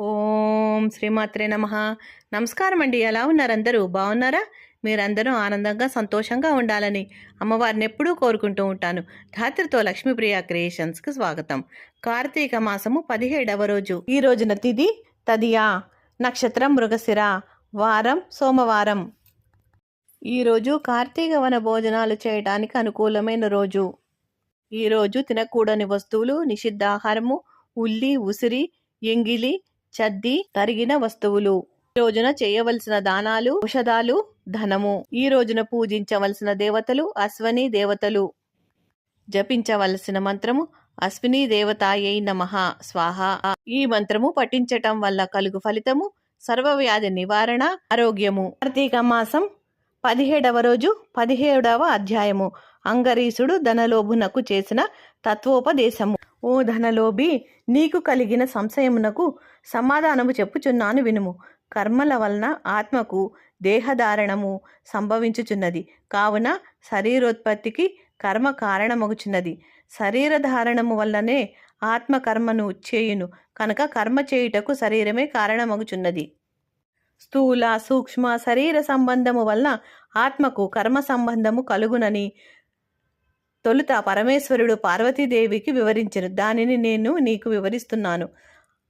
ఓం శ్రీమాత్రే నమ. నమస్కారం అండి ఎలా ఉన్నారు అందరూ బాగున్నారా? మీరందరూ ఆనందంగా సంతోషంగా ఉండాలని అమ్మవారిని ఎప్పుడూ కోరుకుంటూ ఉంటాను. ధాత్రితో లక్ష్మీప్రియ క్రియేషన్స్కి స్వాగతం. కార్తీక మాసము పదిహేడవ రోజు. ఈ రోజున తిది తదియా నక్షత్రం మృగశిర వారం సోమవారం. ఈరోజు కార్తీక వన భోజనాలు చేయడానికి అనుకూలమైన రోజు. ఈరోజు తినకూడని వస్తువులు నిషిద్ధాహారము ఉల్లి ఉసిరి ఎంగిలి చద్ది తరిగిన వస్తువులు. ఈ రోజున చేయవలసిన దానాలు ఔషధాలు ధనము. ఈ రోజున పూజించవలసిన దేవతలు అశ్వని దేవతలు. జపించవలసిన మంత్రము అశ్విని దేవతాయై నమః. స్వాహ. ఈ మంత్రము పఠించటం వల్ల కలుగు ఫలితము సర్వవ్యాధి నివారణ ఆరోగ్యము. కార్తీక మాసం పదిహేడవ రోజు పదిహేడవ అధ్యాయము. అంగరీసుడు ధనలోభునకు చేసిన తత్వోపదేశము. ఓ ధనలోభి నీకు కలిగిన సంశయమునకు సమాధానము చెప్పుచున్నాను వినుము. కర్మల వలన ఆత్మకు దేహధారణము సంభవించుచున్నది. కావున శరీరోత్పత్తికి కర్మ కారణమగుచున్నది. శరీరధారణము వల్లనే ఆత్మ కర్మను చేయును. కనుక కర్మ చేయుటకు శరీరమే కారణమగుచున్నది. స్థూల సూక్ష్మ శరీర సంబంధము వలన ఆత్మకు కర్మ సంబంధము కలుగునని తొలుత పరమేశ్వరుడు పార్వతీదేవికి వివరించను. దానిని నేను నీకు వివరిస్తున్నాను.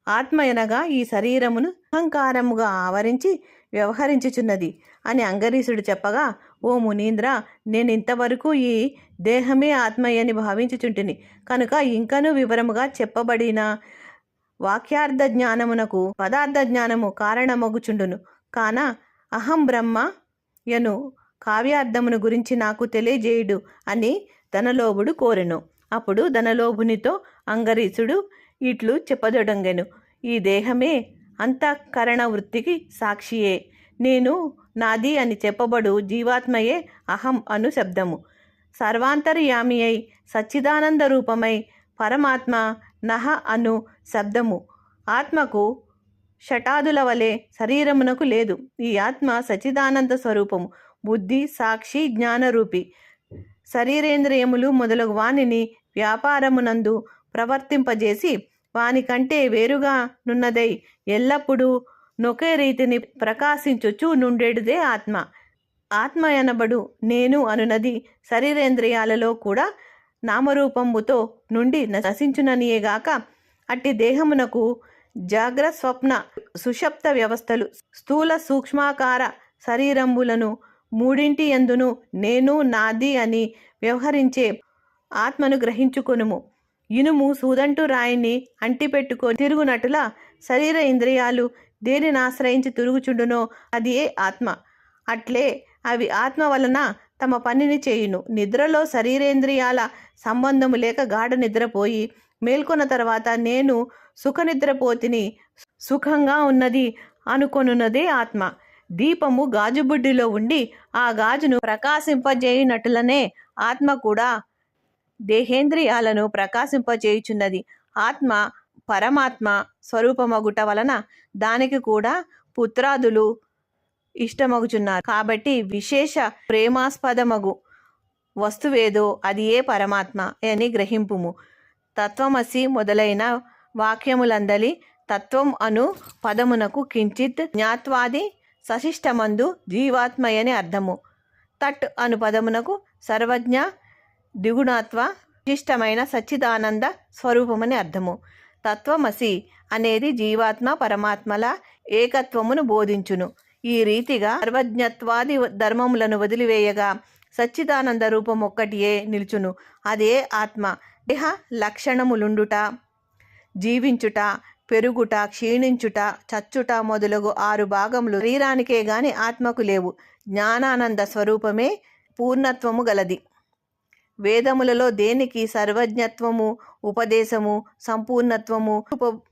ఆత్మ అనగా ఈ శరీరమును అహంకారముగా ఆవరించి వ్యవహరించుచున్నది అని అంగరీషుడు చెప్పగా ఓ మునీంద్ర నేను ఇంతవరకు ఈ దేహమే ఆత్మయ్యని భావించుచుంటిని. కనుక ఇంకనూ వివరముగా చెప్పబడిన వాక్యార్థ జ్ఞానమునకు పదార్థ జ్ఞానము కారణమగుచుండును. కాన అహం బ్రహ్మ యను కావ్యార్థమును గురించి నాకు తెలియజేయుడు అని ధనలోభుడు కోరెను. అప్పుడు ధనలోభునితో అంగరీసుడు ఇట్లు చెప్పదొడంగెను. ఈ దేహమే అంతఃకరణ వృత్తికి సాక్షియే. నేను నాది అని చెప్పబడు జీవాత్మయే అహం అను శబ్దము. సర్వాంతర్యామి అయి సచ్చిదానంద రూపమై పరమాత్మ నహ అను శబ్దము. ఆత్మకు షటాదుల వలె శరీరమునకు లేదు. ఈ ఆత్మ సచిదానంద స్వరూపము. బుద్ధి సాక్షి జ్ఞానరూపి. శరీరేంద్రియములు మొదలగు వానిని వ్యాపారమునందు ప్రవర్తింపజేసి వానికంటే వేరుగా నున్నదై ఎల్లప్పుడూ నొకే రీతిని ప్రకాశించుచు నుండేడుదే ఆత్మ. ఆత్మ అనబడు నేను అనునది శరీరేంద్రియాలలో కూడా నామరూపముతో నుండి నశించుననియేగాక అట్టి దేహమునకు జాగ్రస్వప్న సుషప్త వ్యవస్థలు స్థూల సూక్ష్మాకార శరీరంబులను మూడింటి ఎందును నేను నాది అని వ్యవహరించే ఆత్మను గ్రహించుకొనుము. ఇనుము సూదంటు రాయిని అంటిపెట్టుకొని తిరుగునటులా శరీర ఇంద్రియాలు దేనిని ఆశ్రయించి తిరుగుచుండునో అది ఏ ఆత్మ. అట్లే అవి ఆత్మ వలన తమ పనిని చేయును. నిద్రలో శరీరేంద్రియాల సంబంధము లేక గాఢ నిద్రపోయి మేల్కొన్న తర్వాత నేను సుఖ నిద్రపోతిని సుఖంగా ఉన్నది అనుకొనున్నదే ఆత్మ. దీపము గాజుబుడ్డిలో ఉండి ఆ గాజును ప్రకాశింపజేయునట్లనే ఆత్మ కూడా దేహేంద్రియాలను ప్రకాశింపజేయుచున్నది. ఆత్మ పరమాత్మ స్వరూపమగుట వలన దానికి కూడా పుత్రాదులు ఇష్టమగుచున్నారు. కాబట్టి విశేష ప్రేమాస్పదమగు వస్తువేదో అది ఏ పరమాత్మ అని గ్రహింపుము. తత్వమసి మొదలైన వాక్యములందలి తత్వం అను పదమునకు కించిత్ జ్ఞాత్వాది సశిష్టమందు జీవాత్మయని అర్థము. తట్ అను పదమునకు సర్వజ్ఞ ద్విగుణాత్వ విశిష్టమైన సచ్చిదానంద స్వరూపమని అర్థము. తత్వమసి అనేది జీవాత్మ పరమాత్మల ఏకత్వమును బోధించును. ఈ రీతిగా సర్వజ్ఞత్వాది ధర్మములను వదిలివేయగా సచ్చిదానంద రూపం ఒక్కటియే నిలుచును. అదే ఆత్మ. దేహ లక్షణములుండుట జీవించుట పెరుగుట క్షీణించుట చచ్చుట మొదలగు ఆరు భాగములు శరీరానికే గాని ఆత్మకు లేవు. జ్ఞానానంద స్వరూపమే పూర్ణత్వము గలది. వేదములలో దేనికి సర్వజ్ఞత్వము ఉపదేశము సంపూర్ణత్వము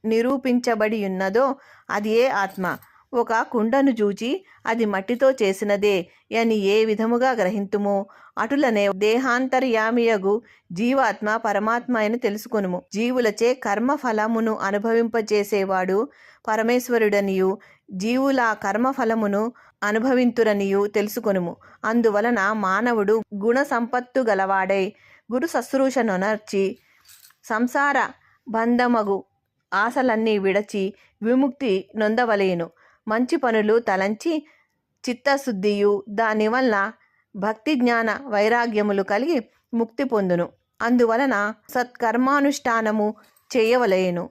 నిరూపించబడి ఉన్నదో అది ఏ ఆత్మ. ఒక కుండను చూచి అది మట్టితో చేసినదే అని ఏ విధముగా గ్రహింతుమో? అటులనే దేహాంతర్యామియగు జీవాత్మ పరమాత్మ అని తెలుసుకొనుము. జీవులచే కర్మ ఫలమును అనుభవింపచేసేవాడు పరమేశ్వరుడనియు జీవుల కర్మ ఫలమును అనుభవింతురనియు తెలుసుకొనుము. అందువలన మానవుడు గుణ సంపత్తు గలవాడై గురు శుశ్రూషనొనర్చి సంసార బంధమగు ఆశలన్నీ విడచి విముక్తి నొందవలేను. మంచి పనులు తలంచి చిత్తశుద్ధియు. దానివల్ల భక్తి జ్ఞాన వైరాగ్యములు కలిగి ముక్తి పొందును. అందువలన సత్కర్మానుష్ఠానము చేయవలేను.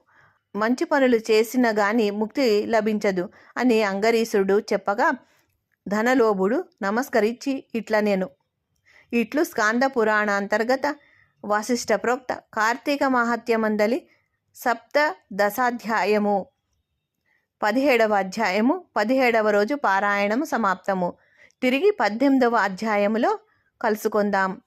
మంచి పనులు చేసిన గాని ముక్తి లభించదు అని అంగరీసుడు చెప్పగా ధనలోభుడు నమస్కరించి ఇట్ల నేను. ఇట్లు స్కాంద పురాణ అంతర్గత వాసిష్ట ప్రోక్త కార్తీక మహత్యమందలి సప్త దశాధ్యాయము. పదిహేడవ అధ్యాయము పదిహేడవ రోజు పారాయణము సమాప్తము. తిరిగి పద్దెనిమిదవ అధ్యాయములో కలుసుకుందాం.